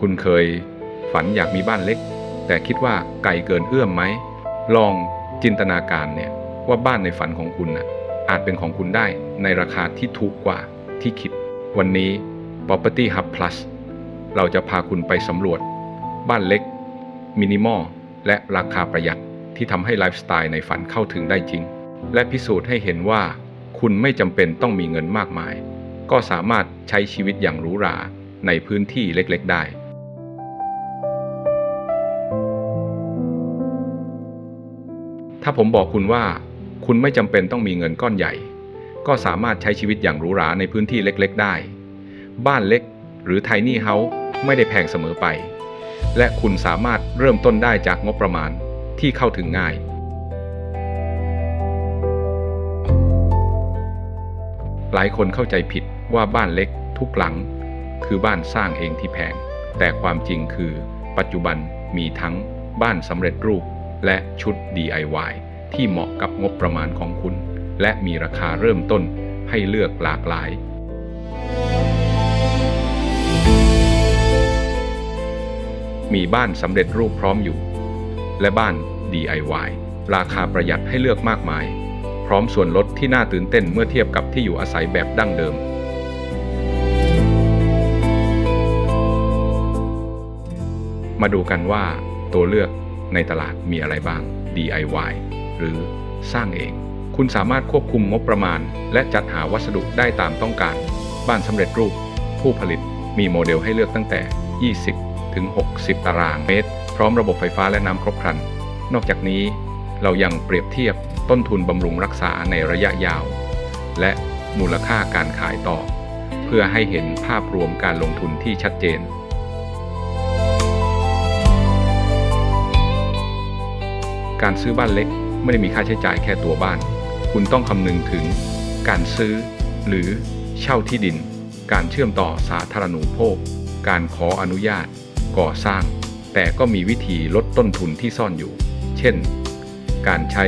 คุณเคยฝันอยากมีบ้านเล็ก แต่คิดว่าไกลเกินเอื้อมไหม ลองจินตนาการเนี่ยว่าบ้านในฝันของคุณน่ะอาจเป็นของคุณได้ในราคาที่ถูกกว่าที่คิด วันนี้ Property Hub Plus เราจะพาคุณไปสำรวจ บ้านเล็ก มินิมอล และราคาประหยัดที่ทำให้ไลฟ์สไตล์ในฝันเข้าถึงได้จริง และพิสูจน์ให้เห็นว่า คุณไม่จำเป็นต้องมีเงินมากมาย ก็สามารถใช้ชีวิตอย่างหรูหราในพื้นที่เล็กๆได้ ถ้าผมบอกคุณว่า คุณไม่จำเป็นต้องมีเงินก้อนใหญ่ ก็สามารถใช้ชีวิตอย่างหรูหราในพื้นที่เล็กๆ ได้ บ้านเล็กหรือไทนี่เฮาส์ไม่ได้แพงเสมอไป และคุณสามารถเริ่มต้นได้จากงบประมาณที่เข้าถึงง่าย หลายคนเข้าใจผิดว่าบ้านเล็กทุกหลัง คือบ้านสร้างเองที่แพง แต่ความจริงคือ ปัจจุบันมีทั้งบ้านสำเร็จรูปและชุด DIY ที่เหมาะกับงบประมาณของคุณ และมีราคาเริ่มต้นให้เลือกหลากหลาย มีบ้านสำเร็จรูปพร้อมอยู่ และบ้าน DIY ราคาประหยัดให้เลือกมากมาย พร้อมส่วนลดที่น่าตื่นเต้นเมื่อเทียบกับที่อยู่อาศัยแบบดั้งเดิมมาดูกันว่าตัวเลือกในตลาดมีอะไรบ้าง DIY หรือสร้างเอง คุณสามารถควบคุมงบประมาณ และจัดหาวัสดุได้ตามต้องการ บ้านสำเร็จรูป ผู้ผลิตมีโมเดลให้เลือกตั้งแต่ 20 ถึง 60 ตารางเมตร พร้อมระบบไฟฟ้าและน้ำครบครัน นอกจากนี้ เรายังเปรียบเทียบต้นทุนบำรุงรักษาในระยะยาว และมูลค่าการขายต่อ เพื่อให้เห็นภาพรวมการลงทุนที่ชัดเจนการซื้อบ้านเล็ก ไม่ได้มีค่าใช้จ่ายแค่ตัวบ้าน คุณต้องคำนึงถึงการซื้อ หรือเช่าที่ดิน การเชื่อมต่อสาธารณูปโภค การขออนุญาต ก่อสร้าง แต่ก็มีวิธีลดต้นทุนที่ซ่อนอยู่ เช่น การใช้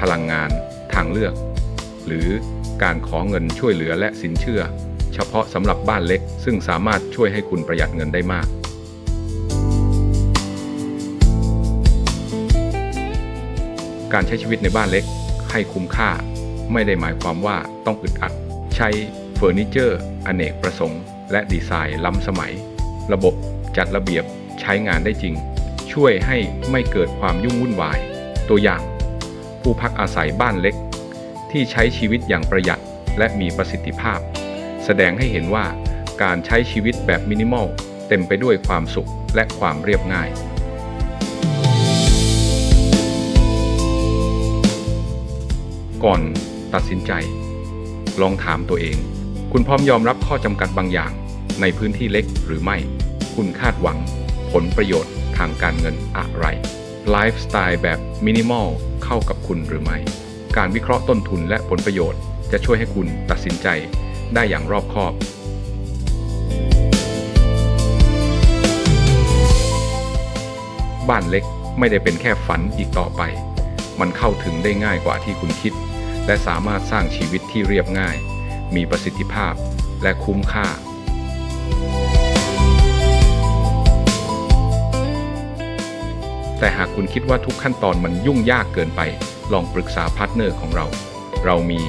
พลังงานทางเลือก หรือการขอเงินช่วยเหลือและสินเชื่อ เฉพาะสำหรับบ้านเล็ก ซึ่งสามารถช่วยให้คุณประหยัดเงินได้มาก การใช้ชีวิตในบ้านเล็กให้คุ้มค่า ไม่ได้หมายความว่าต้องอึดอัด ใช้เฟอร์นิเจอร์ อเนกประสงค์ และดีไซน์ล้ำสมัย ระบบจัดระเบียบใช้งานได้จริง ช่วยให้ไม่เกิดความยุ่งวุ่นวาย ตัวอย่าง ผู้พักอาศัยบ้านเล็ก ที่ใช้ชีวิตอย่างประหยัดและมีประสิทธิภาพ แสดงให้เห็นว่าการใช้ชีวิตแบบมินิมอลเต็มไปด้วยความสุขและความเรียบง่าย ก่อนตัดสินใจ ลองถามตัวเอง คุณพร้อมยอมรับข้อจำกัดบางอย่าง ในพื้นที่เล็กหรือไม่ คุณคาดหวัง ผลประโยชน์ทางการเงินอะไร ไลฟ์สไตล์แบบมินิมอลเข้ากับคุณหรือไม่ การวิเคราะห์ต้นทุนและผลประโยชน์ จะช่วยให้คุณตัดสินใจได้อย่างรอบคอบ บ้านเล็กไม่ได้เป็นแค่ฝันอีกต่อไป มันเข้าถึงได้ง่ายกว่าที่คุณคิด และสามารถสร้างชีวิตที่เรียบง่าย มีประสิทธิภาพและคุ้มค่า แต่หากคุณคิดว่าทุกขั้นตอนมันยุ่งยากเกินไป ลองปรึกษาพาร์ทเนอร์ของเรา เรามี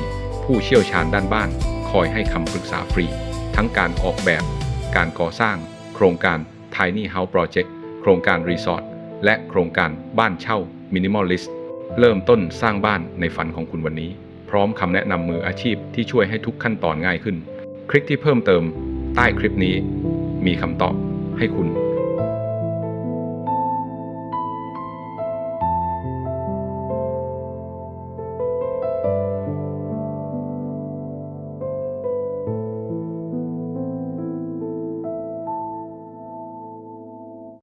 ผู้เชี่ยวชาญด้านบ้าน คอยให้คำปรึกษาฟรี ทั้งการออกแบบ การก่อสร้าง โครงการ Tiny House Project โครงการรีสอร์ทและโครงการบ้านเช่า Minimalist เริ่มต้นสร้างบ้านในฝันของคุณวันนี้ พร้อมคำแนะนำมืออาชีพที่ช่วยให้ทุกขั้นตอนง่ายขึ้น คลิกที่เพิ่มเติมใต้คลิปนี้ มีคำตอบให้คุณ